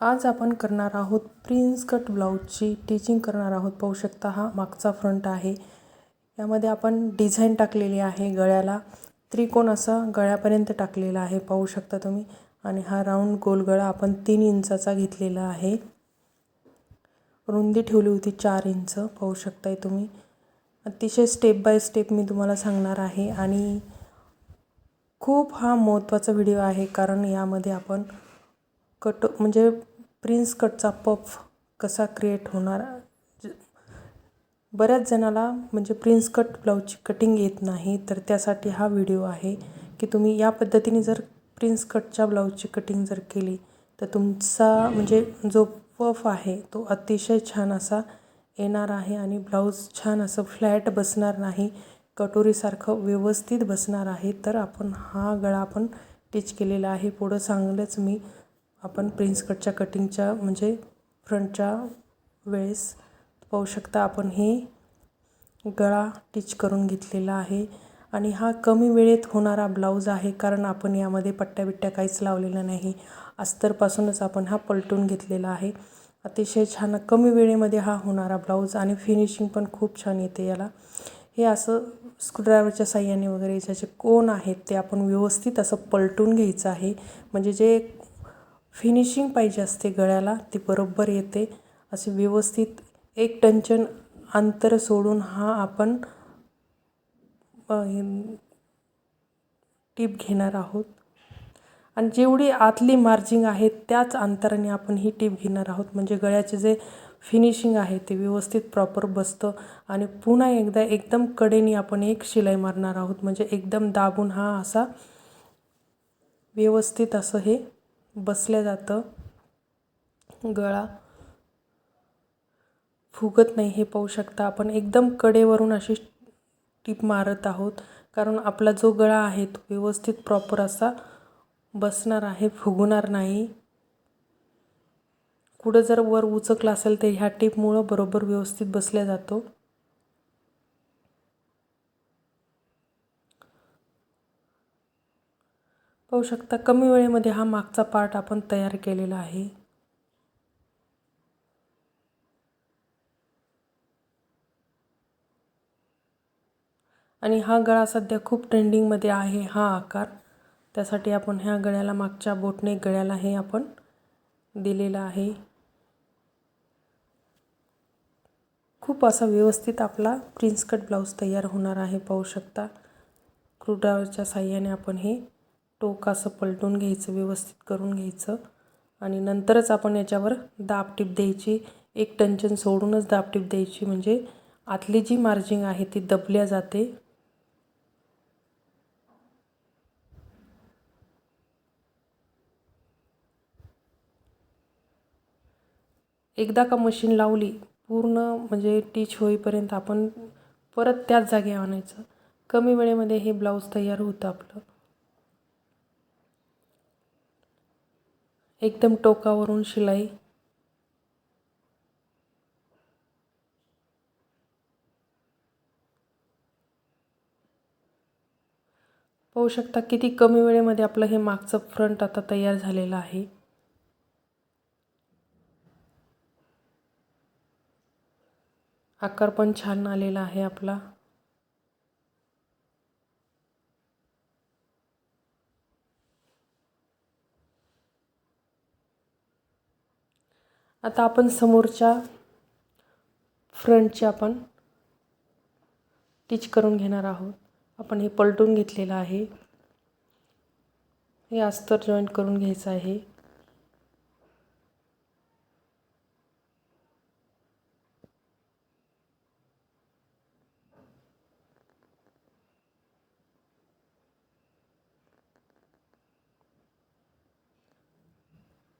आज आपण करणार आहोत प्रिन्स कट ब्लाऊजची टीचिंग करणार आहोत. पाहू शकता हा मागचा फ्रंट आहे. यामध्ये आपण डिझाईन टाकलेली आहे गळ्याला. त्रिकोण असा गळ्यापर्यंत टाकलेला आहे. पाहू शकता तुम्ही. आणि हा राऊंड गोल गळा आपण तीन इंचाचा घेतलेला आहे. रुंदी ठेवली होती चार इंच. पाहू शकताय तुम्ही. अतिशय स्टेप बाय स्टेप मी तुम्हाला सांगणार आहे. आणि खूप हा महत्त्वाचा व्हिडिओ आहे. कारण यामध्ये आपण कट म्हणजे प्रिन्स कटचा पफ कसा क्रिएट होणार? बऱ्याच जणाला म्हणजे प्रिन्स कट ब्लाऊजची कटिंग येत नाही तर त्यासाठी हा व्हिडिओ आहे की तुम्ही या पद्धतीने जर प्रिन्स कटच्या ब्लाऊजची कटिंग जर केली तर तुमचा म्हणजे जो पफ आहे तो अतिशय छान असा येणार आहे आणि ब्लाऊज छान असं फ्लॅट बसणार नाही कटोरीसारखं व्यवस्थित बसणार आहे. तर आपण हा गळा आपण टिच केलेला आहे. पुढं चांगलंच मी. आपण प्रिन्स कटच्या कटिंगच्या म्हणजे फ्रंटच्या वेळेस पाहू शकता आपण हे गळा टिच करून घेतलेला आहे. आणि हा कमी वेळेत होणारा ब्लाऊज आहे कारण आपण यामध्ये पट्ट्या बिट्ट्या काहीच लावलेला नाही. अस्तरपासूनच आपण हा पलटून घेतलेला आहे. अतिशय छान कमी वेळेमध्ये हा होणारा ब्लाऊज आणि फिनिशिंग पण खूप छान येते याला. हे असं स्क्रूड्रायव्हरच्या साह्याने वगैरे ज्याचे कोण आहेत ते आपण व्यवस्थित असं पलटून घ्यायचं आहे. म्हणजे जे फिनिशिंग पाहिजे असते गळ्याला ती बरोबर येते. असे व्यवस्थित एक टंचन अंतर सोडून हा आपण टीप घेणार आहोत. आणि जेवढी आतली मार्जिंग आहे त्याच अंतराने आपण ही टीप घेणार आहोत. म्हणजे गळ्याचे जे फिनिशिंग आहे ते व्यवस्थित प्रॉपर बसतं. आणि पुन्हा एकदा एकदम कडेने आपण एक शिलाई मारणार आहोत. म्हणजे एकदम दाबून हा असा व्यवस्थित असं हे बसल्या जातं. गळा फुगत नाही हे पाहू शकता आपण. एकदम कडेवरून अशी टीप मारत आहोत. कारण आपला जो गळा आहे तो व्यवस्थित प्रॉपर असा बसणार आहे फुगणार नाही. कुठं जर वर उचकला असेल तर ह्या टीपमुळं बरोबर व्यवस्थित बसल्या जातो. पाहू शकता कमी वेळेमध्ये हा मागचा पार्ट आपण तयार केलेला आहे. आणि हा गळा सध्या खूप ट्रेंडिंगमध्ये आहे हा आकार. त्यासाठी आपण ह्या गळ्याला मागच्या बोटने गळ्याला हे आपण दिलेलं आहे. खूप असा व्यवस्थित आपला प्रिन्स कट ब्लाऊज तयार होणार आहे पाहू शकता. क्रूड्रावरच्या साह्याने आपण हे टोक असं पलटून घ्यायचं व्यवस्थित करून घ्यायचं. आणि नंतरच आपण याच्यावर दाबटीप द्यायची. एक टंचन सोडूनच दाबटीप द्यायची. म्हणजे आतली जी मार्जिंग आहे ती दबल्या जाते. एकदा का मशीन लावली पूर्ण म्हणजे टीच होईपर्यंत आपण परत त्याच जागी आणायचं. कमी वेळेमध्ये हे ब्लाऊज तयार होतं आपलं. एकदम टोकावरून शिलाई. पाहू शकता किती कमी वेळेमध्ये आपलं हे मागचं फ्रंट आता तयार झालेलं आहे. आकार पण छान आलेला आहे आपला. आता आपण समोरच्या फ्रंटची आपण टिच करून घेणार आहोत. आपण हे पलटून घेतलेलं आहे. हे अस्तर जॉईंट करून घ्यायचं आहे.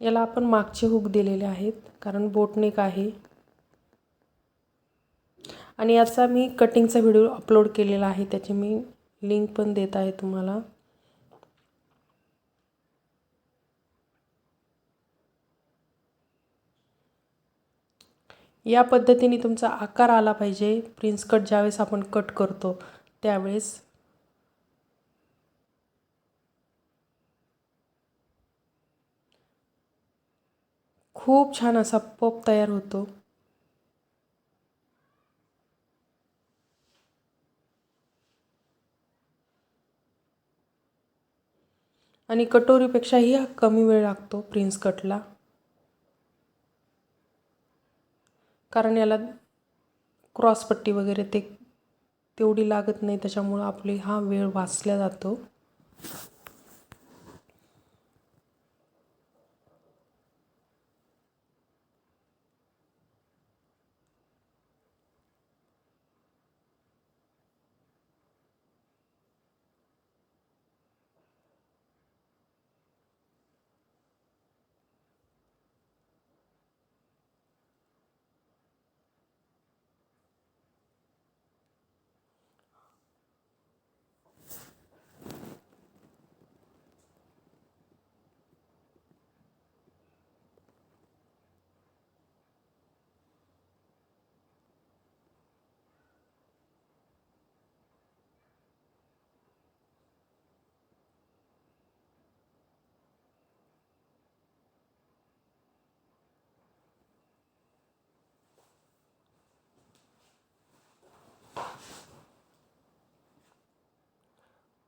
याला आपण मागचे हुक दिलेले आहेत कारण बोटनेक आहे. आणि याचा मी कटिंगचा व्हिडिओ अपलोड केलेला आहे त्याची मी लिंक पण देत आहे तुम्हाला. या पद्धतीने तुमचा आकार आला पाहिजे. प्रिन्स कट ज्यावेळेस आपण कट करतो त्यावेळेस खूप छान असा पप तयार होतो. आणि कटोरीपेक्षाही हा कमी वेळ लागतो प्रिन्स कटला. कारण याला क्रॉसपट्टी वगैरे ते तेवढी लागत नाही त्याच्यामुळं आपली हा वेळ वाचला जातो.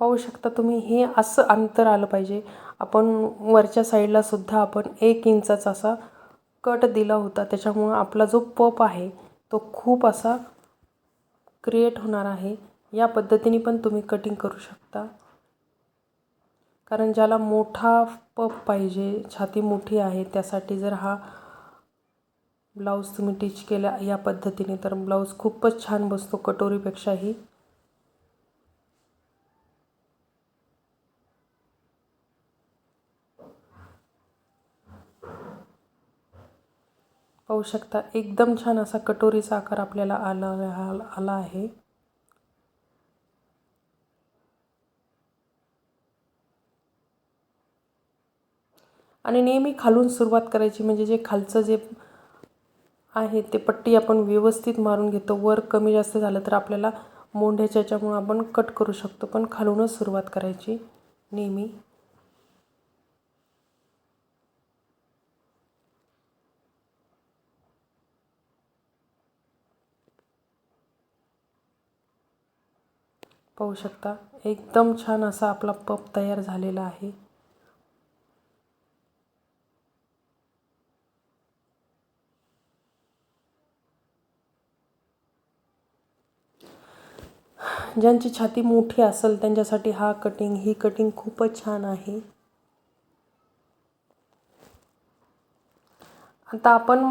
पाहू शकता तुम्ही हे असं अंतर आलं पाहिजे. आपण वरच्या साईडला सुद्धा आपण एक इंचाचा असा कट दिला होता. त्याच्यामुळं आपला जो पप आहे तो खूप असा क्रिएट होणार आहे. या पद्धतीने पण तुम्ही कटिंग करू शकता. कारण ज्याला मोठा पप पाहिजे छाती मोठी आहे त्यासाठी जर हा ब्लाऊज तुम्ही टीच केला या पद्धतीने तर ब्लाऊज खूपच छान बसतो कटोरीपेक्षाही. पाहू शकता एकदम छान असा कटोरीचा आकार आपल्याला आला आला आहे. आणि नेहमी खालून सुरुवात करायची म्हणजे जे खालचं जे आहे ते पट्टी आपण व्यवस्थित मारून घेतो. वर कमी जास्त झालं तर आपल्याला मोंढ्याच्यामुळं याच्यामुळं आपण कट करू शकतो पण खालूनच सुरुवात करायची नेहमी. पाहू शकता. एकदम छान असा आपला पप तयार झालेला आहे. ज्यांची छाती मोठी असेल त्यांच्यासाठी हा कटिंग ही कटिंग खूपच छान आहे. आता आपण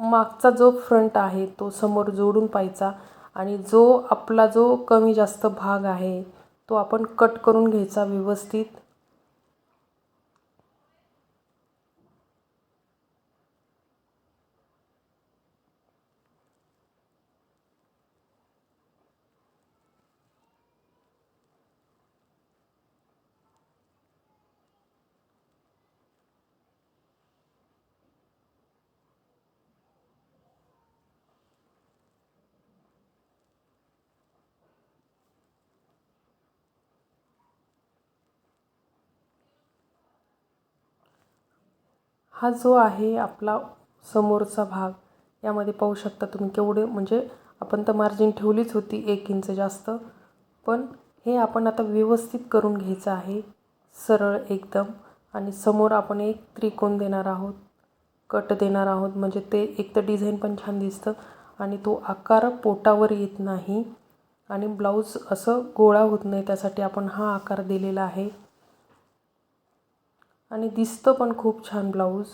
मागचा जो फ्रंट आहे तो समोर जोडून पाहायचा. आणि जो आपला जो कमी जास्त भाग आहे तो आपण कट करून घ्यायचा व्यवस्थित. हा जो आहे आपला समोरचा भाग यामध्ये पाहू शकता तुम्ही केवढे म्हणजे आपण तर मार्जिन ठेवलीच होती एक इंच जास्त. पण हे आपण आता व्यवस्थित करून घ्यायचं आहे सरळ एकदम. आणि समोर आपण एक त्रिकोण देणार आहोत कट देणार आहोत. म्हणजे ते एक तर डिझाईन पण छान दिसतं आणि तो आकार पोटावर येत नाही. आणि ब्लाऊज असं गोळा होत नाही त्यासाठी आपण हा आकार दिलेला आहे. आणि दिसतं पण खूप छान ब्लाऊज.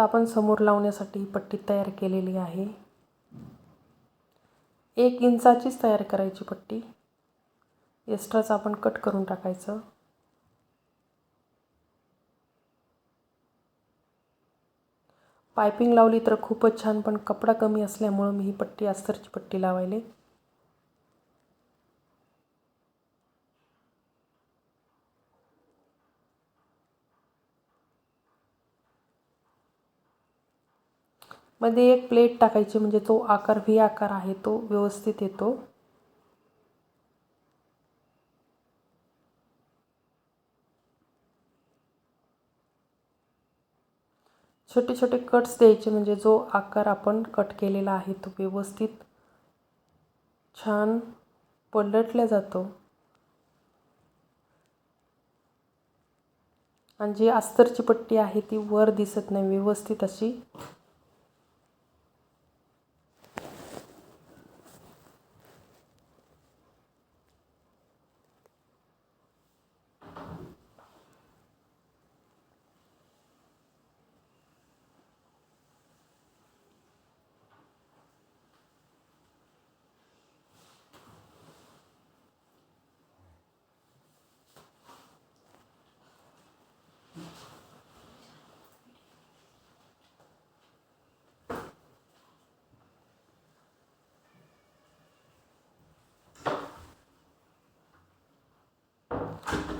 आता आपण समोर लावण्यासाठी पट्टी तयार केलेली आहे. एक इंचाचीच तयार करायची पट्टी. एक्स्ट्राचं आपण कट करून टाकायचं. पायपिंग लावली तर खूपच छान पण कपडा कमी असल्यामुळं मी ही पट्टी अस्तरची पट्टी लावायले. मध्ये एक प्लेट टाकायची म्हणजे तो आकार व्ही आकार आहे तो व्यवस्थित येतो. छोटे छोटे कट्स द्यायचे म्हणजे जो आकार आपण कट केलेला आहे तो व्यवस्थित छान पलटला जातो. आणि जी अस्तरची पट्टी आहे ती वर दिसत नाही व्यवस्थित अशी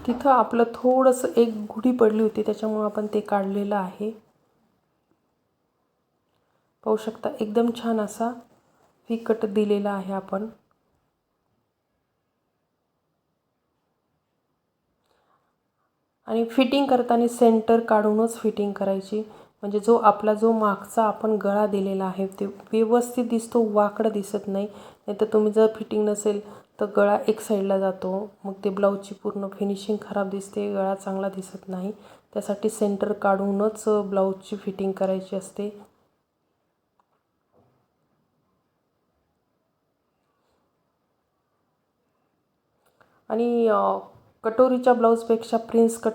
तिथं आपलं थोडंसं एक गुढी पडली होती त्याच्यामुळं आपण ते काढलेलं आहे. पाहू शकता एकदम छान असा व्ही कट दिलेला आहे आपण. आणि फिटिंग करताना सेंटर काढूनच फिटिंग करायची. म्हणजे जो आपला जो मागचा आपण गळा दिलेला आहे ते व्यवस्थित दिसतो वाकडं दिसत नाही. नाही तर तुम्ही जर फिटिंग नसेल तर गळा एक साईडला जातो. मग ते ब्लाऊजची पूर्ण फिनिशिंग खराब दिसते. गळा चांगला दिसत नाही. त्यासाठी सेंटर काढूनच ब्लाऊजची फिटिंग करायची असते. आणि कटोरीच्या ब्लाऊजपेक्षा प्रिन्स कट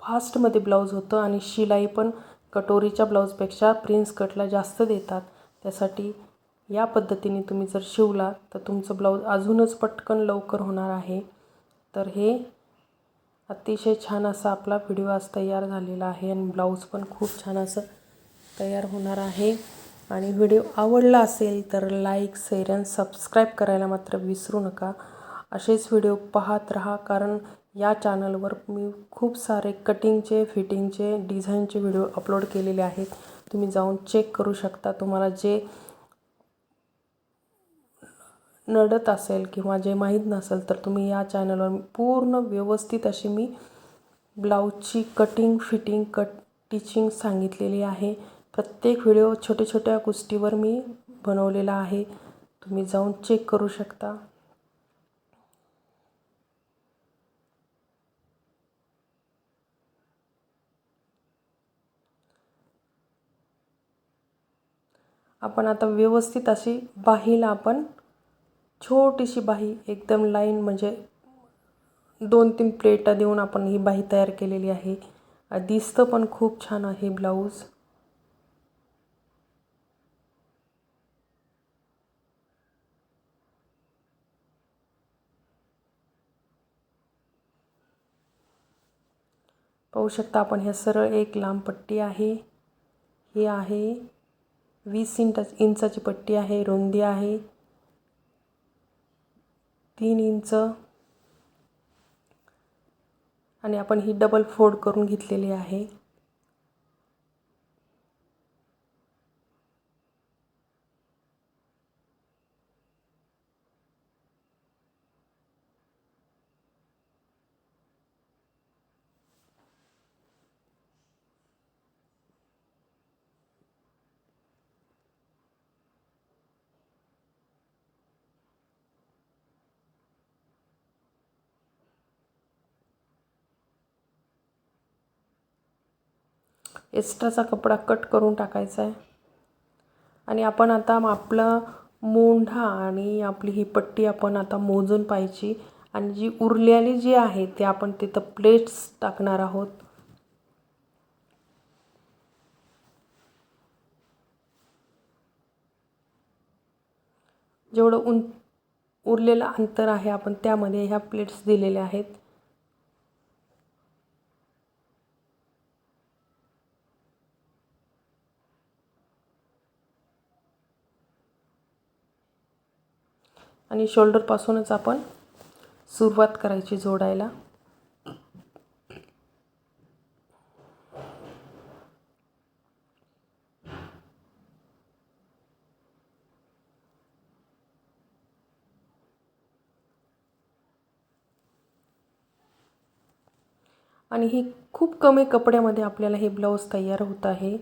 फास्टमध्ये ब्लाऊज होतं आणि शिलाई पण कटोरीच्या ब्लाऊजपेक्षा प्रिन्स कटला जास्त देतात. त्यासाठी या पद्धतीने तुम्ही जर शिवला तर तुमचं ब्लाऊज अजूनच पटकन लवकर होणार आहे. तर हे अतिशय छान असा आपला व्हिडिओ आज तयार झालेला आहे आणि ब्लाऊज पण खूप छान असं तयार होणार आहे. आणि व्हिडिओ आवडला असेल तर लाईक शेअर आणि सबस्क्राईब करायला मात्र विसरू नका. असेच व्हिडिओ पाहत राहा कारण या चॅनलवर मी खूप सारे कटिंगचे फिटिंगचे डिझाईनचे व्हिडिओ अपलोड केलेले आहेत. तुम्ही जाऊन चेक करू शकता. तुम्हाला जे नडत असेल किंवा जे माहीत नसेल तर तुम्ही या चॅनलवर पूर्ण व्यवस्थित अशी मी ब्लाऊजची कटिंग फिटिंग कट टिचिंग सांगितलेली आहे. प्रत्येक व्हिडिओ छोट्या छोट्या गोष्टीवर मी बनवलेला आहे. तुम्ही जाऊन चेक करू शकता. आपण आता व्यवस्थित अशी बाहीला आपण छोटीशी बाही एकदम लाईन म्हणजे दोन तीन प्लेटा देऊन आपण ही बाही तयार केलेली आहे. दिसतं पण खूप छान आहे ब्लाऊज. पाहू शकता आपण ह्या सरळ एक लांब पट्टी आहे. ही आहे वीस इंच इंचाची पट्टी आहे रुंदी आहे. तीन इंच. आणि आपण ही डबल फोड करून घेतलेली आहे. एक्स्ट्राचा कपडा कट करून टाकायचा आहे. आणि आपण आता आपलं मोंढा आणि आपली ही पट्टी आपण आता मोजून पाहिजे आणि जी उरलेली जी आहे ते आपण तिथं प्लेट्स टाकणार आहोत. जेवढं उं उरलेलं अंतर आहे आपण त्यामध्ये ह्या प्लेट्स दिलेल्या आहेत. आणि शोल्डरपासूनच आपण सुरुवात करायची जोडायला. आणि ही खूप कमी कपड्यामध्ये आपल्याला हे ब्लाऊज तयार होत आहे.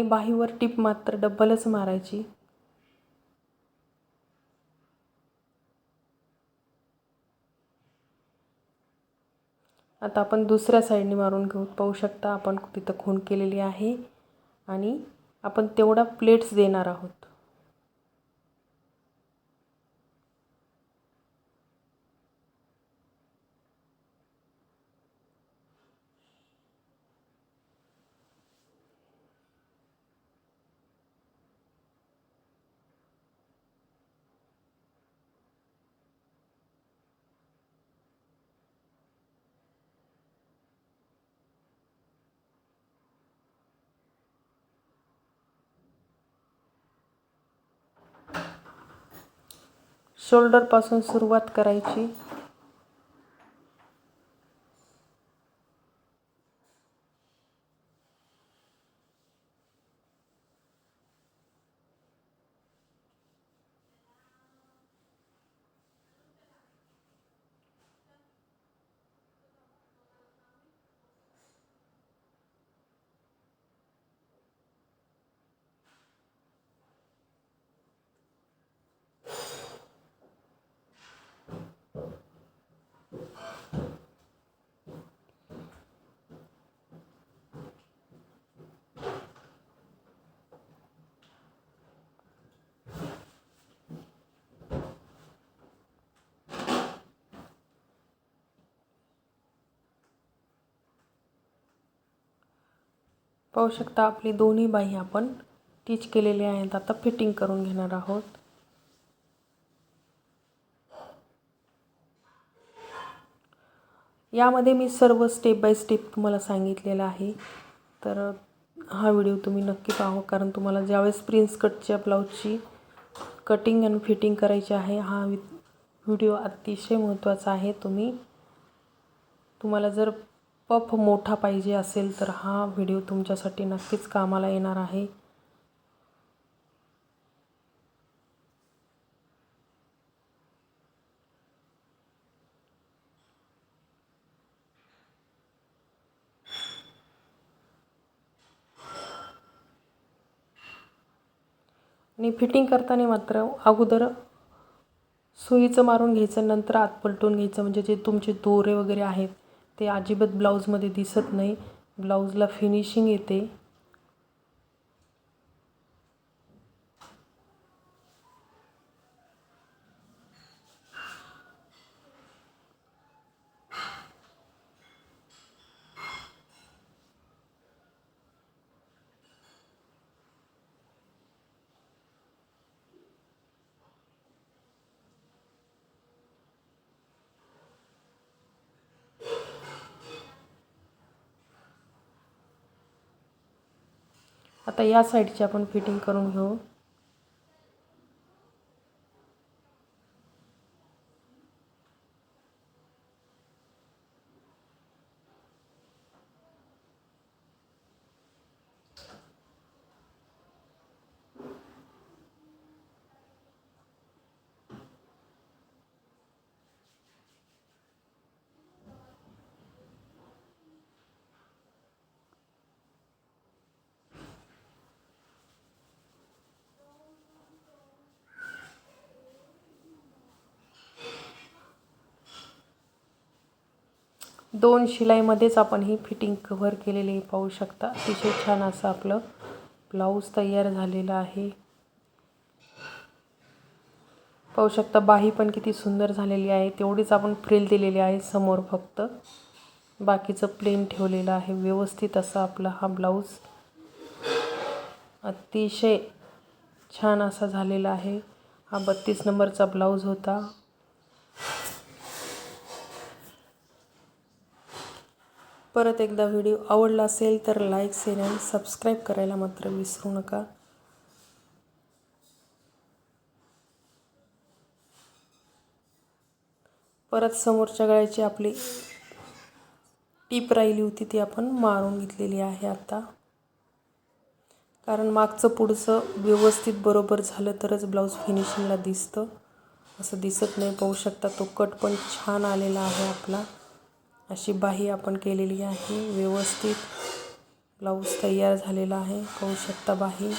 आणि बाहीवर टीप मात्र डब्बलच मारायची. आता आपण दुसऱ्या साईडने मारून घेऊ. पाहू शकता आपण तिथं खून केलेली आहे आणि आपण तेवढा प्लेट्स देणार आहोत. शोल्डरपासून सुरुवात करायची. पाहू शकता आपली दोन्ही बाई आपण टीच केलेली आहेत. आता फिटिंग करून घेणार आहोत. यामध्ये मी सर्व स्टेप बाय स्टेप तुम्हाला सांगितलेलं आहे. तर हा व्हिडिओ तुम्ही नक्की पाहा कारण तुम्हाला ज्यावेळेस प्रिन्स कटच्या ब्लाऊजची कटिंग आणि फिटिंग करायची आहे हा व्हिडिओ अतिशय महत्त्वाचा आहे. तुम्ही तुम्हाला जर पफ मोठा पाहिजे असेल तर हा व्हिडिओ तुमच्यासाठी नक्कीच कामाला येणार आहे. आणि फिटिंग करताना मात्र अगोदर सुईचं मारून घ्यायचं नंतर आत पलटून घ्यायचं म्हणजे जे तुमचे दोरे वगैरे आहेत ते अजिबात ब्लाऊजमध्ये दिसत नाही. ब्लाऊजला फिनिशिंग येते. आता या साईडची आपण फिटिंग करून घेऊ. दोन शिलाईमध्येच आपण ही फिटिंग कव्हर केलेली पाहू शकता. अतिशय छान असं आपलं ब्लाऊज तयार झालेलं आहे. पाहू शकता बाही पण किती सुंदर झालेली आहे. तेवढीच आपण फ्रिल दिलेली आहे समोर फक्त. बाकीचं प्लेन ठेवलेलं आहे. व्यवस्थित असा आपला हा ब्लाऊज. अतिशय छान असा झालेला आहे. हा बत्तीस नंबरचा ब्लाऊज होता. परत एकदा व्हिडिओ आवडला असेल तर लाईक शेअर आणि सबस्क्राईब करायला मात्र विसरू नका. परत समोरच्या गळ्याची आपली टीप राहिली होती ती आपण मारून घेतलेली आहे आता. कारण मागचं पुढचं व्यवस्थित बरोबर झालं तरच ब्लाऊज फिनिशिंगला दिसतं. असं दिसत नाही पाहू शकता तो कट पण छान आलेला आहे आपला. अशी बाही आपण केलेली आहे. व्यवस्थित ब्लाऊज तयार झालेला आहे. पाहू शकता बाही.